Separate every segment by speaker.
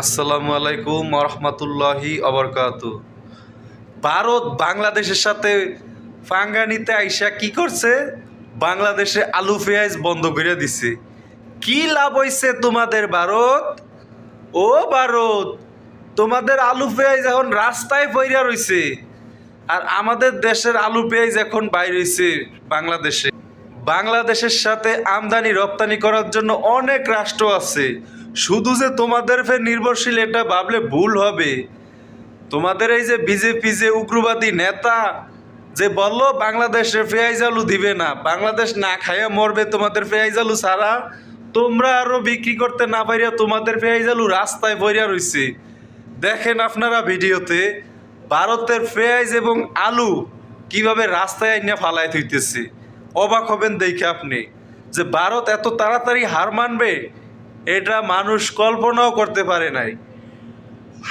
Speaker 1: আসসালামু আলাইকুম রহমতুল্লাহি অবরকাত ভারত বাংলাদেশের সাথে ফাঙ্গা নিতে আইসা কি করছে? বাংলাদেশে আলু পেঁয়াজ বন্ধ করে দিছে। কি লাভ হইছে তোমাদের ভারত? ও ভারত, তোমাদের আলু পেঁয়াজ এখন রাস্তায় পইরা রইছে আর আমাদের দেশের আলু পেঁয়াজ এখন বাইর হইছে বাংলাদেশে। বাংলাদেশের সাথে আমদানি রপ্তানি করার জন্য অনেক রাষ্ট্র আছে। শুধু যে তোমাদের ফের নির্ভরশীল, এটা ভাবলে ভুল হবে। তোমাদের এই যে বিজেপি, যে উগ্রবাদী নেতা, যে বলল, বাংলাদেশে পেঁয়াজ আলু দিবে না, বাংলাদেশ না খাইয়া মরবে তোমাদের পেঁয়াজ আলু ছাড়া, তোমরা আরও বিক্রি করতে না পারিয়া তোমাদের পেঁয়াজ আলু রাস্তায় বইরা রইছে। দেখেন আপনারা ভিডিওতে, ভারতের পেঁয়াজ এবং আলু কীভাবে রাস্তায় আইনা ফালাই থইতেছে। অবাক হবেন দেখে আপনি যে ভারত এত তাড়াতাড়ি হার মানবে এটা মানুষ কল্পনাও করতে পারে নাই।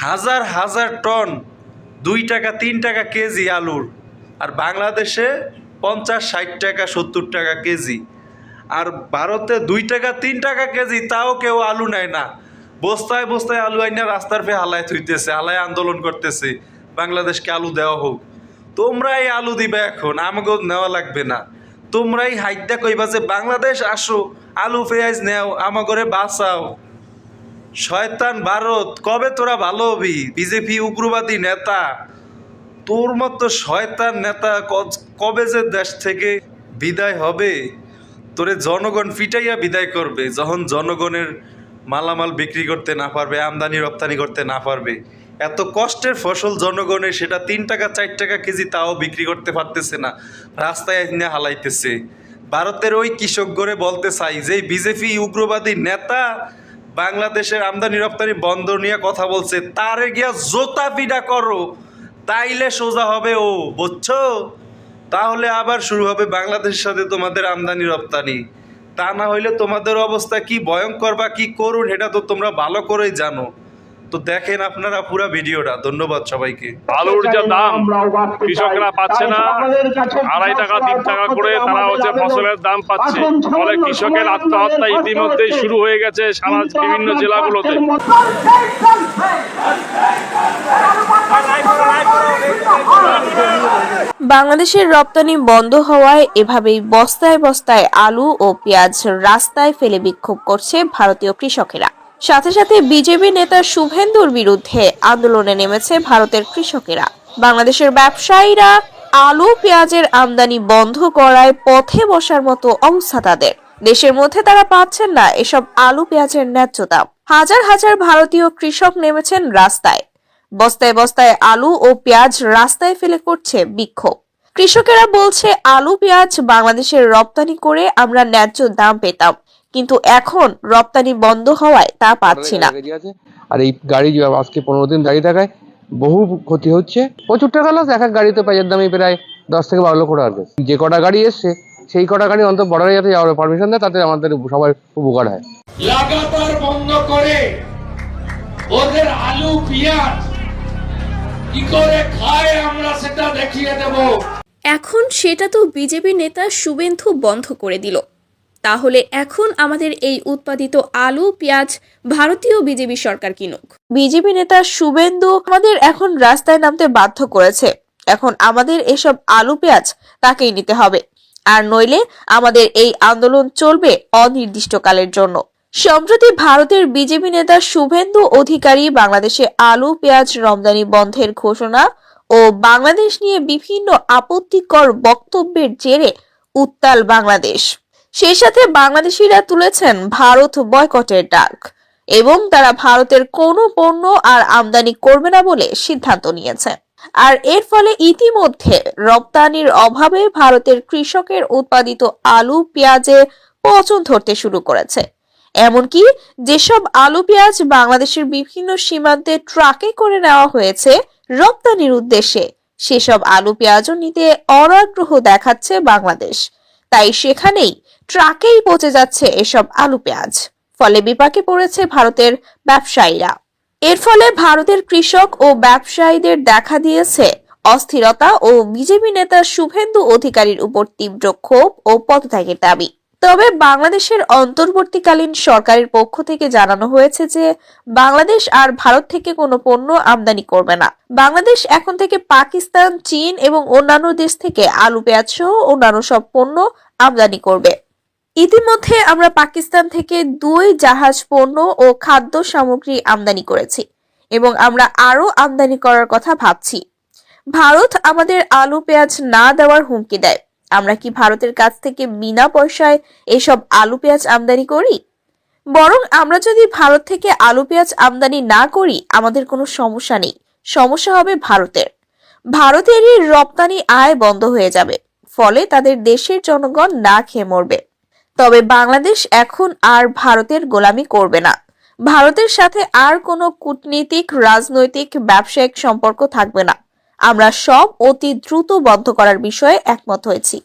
Speaker 1: হাজার হাজার টন, দুই টাকা, তিন টাকা কেজি আলুর, আর বাংলাদেশে পঞ্চাশ, ষাট টাকা, সত্তর টাকা কেজি। আর ভারতে দুই টাকা, তিন টাকা কেজি, তাও কেউ আলু নেয় না। বস্তায় বস্তায় আলু আইনা রাস্তার ফে হালায় থুইতেছে, হালায় আন্দোলন করতেছে, বাংলাদেশকে আলু দেওয়া হোক। তোমরাই আলু দিবে এখন, আমাকেও নেওয়া লাগবে না। তোমরাই হাইটটা কইবা যে বাংলাদেশ আসো, আলু, পেঁয়াজ নেও, আমাগরে বাঁচাও। শয়তান ভারত, কবে তোরা ভালো হবি? বিজেপি উগ্রবাদী নেতা। তোর মতো শয়তান নেতা কবে যে দেশ থেকে বিদায় হবে? তোরে জনগণ ফিটাইয়া বিদায় করবে, যখন জনগণের মালামাল বিক্রি করতে না পারবে, আমদানি রপ্তানি করতে না পারবে। এত কষ্টের ফসল জনগণের সেটা তিন টাকা, চার টাকা কেজি তাও বিক্রি করতে পারতেছে না, রাস্তায় এনে হালাইতেছে। ভারতের ওই কৃষক গড়ে বলতে চাই যে বিজেপি উগ্রবাদী নেতা বাংলাদেশের আমদানি রপ্তানি বন্ধ নিয়ে কথা বলছে, তারে গিয়া জোতা পিডা করো, তাইলে সোজা হবে ও, বুঝছ? তাহলে আবার শুরু হবে বাংলাদেশের সাথে তোমাদের আমদানি রপ্তানি। তা না হইলে তোমাদের অবস্থা কি ভয়ঙ্কর বা কি করুন এটা তো তোমরা ভালো করেই জানো। তো দেখেন আপনারা পুরো ভিডিওটা ধন্যবাদ সবাইকে।
Speaker 2: আলুর যে দাম কৃষকরা পাচ্ছে না। আড়াই টাকা তিন টাকা করে তারা হচ্ছে ফসলের দাম পাচ্ছে। ফলে কৃষকের আত্মহত্যা ইতিমধ্যেই শুরু হয়ে গেছে সারা বিভিন্ন জেলাগুলোতে।
Speaker 3: বাংলাদেশের রপ্তানি বন্ধ হওয়ায় এভাবেই বস্তায় বস্তায় আলু ও পেঁয়াজ রাস্তায় ফেলে বিক্ষোভ করছে ভারতীয় কৃষকেরা। সাথে সাথে বিজেপি নেতা শুভেন্দুর বিরুদ্ধে আন্দোলনে নেমেছে ভারতের কৃষকেরা। বাংলাদেশের ব্যবসায়ীরা আলু, পেঁয়াজের আমদানি বন্ধ করায় পথে বসার মতো অবস্থা তাদের। দেশের মধ্যে তারা পাচ্ছেন না এসব আলু, পেঁয়াজের ন্যায্য দাম। হাজার হাজার ভারতীয় কৃষক নেমেছেন রাস্তায়। বস্তায় বস্তায় আলু ও পেঁয়াজ রাস্তায় ফেলে করছে বিক্ষোভ। কৃষকেরা বলছে, আলু, পেঁয়াজ বাংলাদেশের রপ্তানি করে আমরা ন্যায্য দাম পেতাম। কিন্তু এখন রপ্তানি বন্ধ হওয়ায় তা পাচ্ছি না।
Speaker 4: আর এই গাড়ি আজকে পনেরো দিন দাঁড়িয়ে থাকায় বহু ক্ষতি হচ্ছে। প্রচুর টাকা লস এক এক গাড়িতে পেঁয়াজের দামে প্রায় দশ থেকে বারো লক্ষ টাকা। যে কটা গাড়ি এসছে সেই কটা গাড়ি অন্তত বর্ডারে যাতে যাওয়ার পারমিশন দেয় তাতে আমাদের সবার উপকার হয়।
Speaker 5: লাগাতার বন্ধ করে ওদের আলু পেঁয়াজ কি করে খায় আমরা সেটা দেখিয়ে দেব।
Speaker 6: এখন সেটা তো বিজেপি নেতা শুভেন্দু বন্ধ করে দিল। তাহলে এখন আমাদের এই উৎপাদিত আলু, পেঁয়াজ ভারতীয় বিজেপি সরকার কিনুক।
Speaker 3: বিজেপি নেতা শুভেন্দু আমাদের এখন রাস্তায় নামতে বাধ্য করেছে। এখন আমাদের এসব আলু, পেঁয়াজ তাকেই নিতে হবে। আর নইলে আমাদের এই আন্দোলন চলবে অনির্দিষ্টকালের জন্য। সম্প্রতি ভারতের বিজেপি নেতা শুভেন্দু অধিকারী বাংলাদেশে আলু, পেঁয়াজ রমজানি বন্ধের ঘোষণা ও বাংলাদেশ নিয়ে বিভিন্ন আপত্তিকর বক্তব্যের জেরে উত্তাল বাংলাদেশ। সেই সাথে বাংলাদেশিরা তুলেছেন ভারত বয়কটের ডাক এবং তারা ভারতের কোনো পণ্য আর আমদানি করবে না বলে সিদ্ধান্ত নিয়েছে। আর এর ফলে ইতিমধ্যে রপ্তানির অভাবে ভারতের কৃষকের উৎপাদিত আলু, পেঁয়াজে পচন ধরতে শুরু করেছে। এমনকি যেসব আলু, পেঁয়াজ বাংলাদেশের বিভিন্ন সীমান্তে ট্রাকে করে নেওয়া হয়েছে, রপ্তানির উদ্দেশ্যে সেসব আলু, পেঁয়াজও নিতে অনাগ্রহ দেখাচ্ছে বাংলাদেশ। তাই সেখানেই ট্রাকেই পচে যাচ্ছে এসব আলু পেঁয়াজ। ফলে বিপাকে পড়েছে ভারতের ব্যবসায়ীরা। এর ফলে ভারতের কৃষক ও ব্যবসায়ীদের দেখা দিয়েছে অস্থিরতা ও বিজেপি নেতা শুভেন্দু অধিকারীর উপর তীব্র ক্ষোভ ও পদত্যাগের দাবি। তবে বাংলাদেশের অন্তর্বর্তীকালীন সরকারের পক্ষ থেকে জানানো হয়েছে যে, বাংলাদেশ আর ভারত থেকে কোনো পণ্য আমদানি করবে না। বাংলাদেশ এখন থেকে পাকিস্তান, চীন এবং অন্যান্য দেশ থেকে আলু, পেঁয়াজ সহ অন্যান্য সব পণ্য আমদানি করবে। ইতিমধ্যে আমরা পাকিস্তান থেকে দুই জাহাজ, পণ্য ও খাদ্য সামগ্রী আমদানি করেছি এবং আমরা আরও আমদানি করার কথা ভাবছি। ভারত আমাদের আলু, পেঁয়াজ না দেওয়ার হুমকি দেয়। আমরা কি ভারতের কাছ থেকে বিনা পয়সায় এসব আলু, পেঁয়াজ আমদানি করি? বরং আমরা যদি ভারত থেকে আলু, পেঁয়াজ আমদানি না করি, আমাদের কোনো সমস্যা নেই। সমস্যা হবে ভারতের। ভারতেরই রপ্তানি আয় বন্ধ হয়ে যাবে। ফলে তাদের দেশের জনগণ না খেয়ে মরবে। তবে বাংলাদেশ এখন আর ভারতের গোলামি করবে না। ভারতের সাথে আর কোনো কূটনীতিক, রাজনৈতিক, ব্যবসায়িক সম্পর্ক থাকবে না। আমরা সব অতি দ্রুত বন্ধ করার বিষয়ে একমত হয়েছি।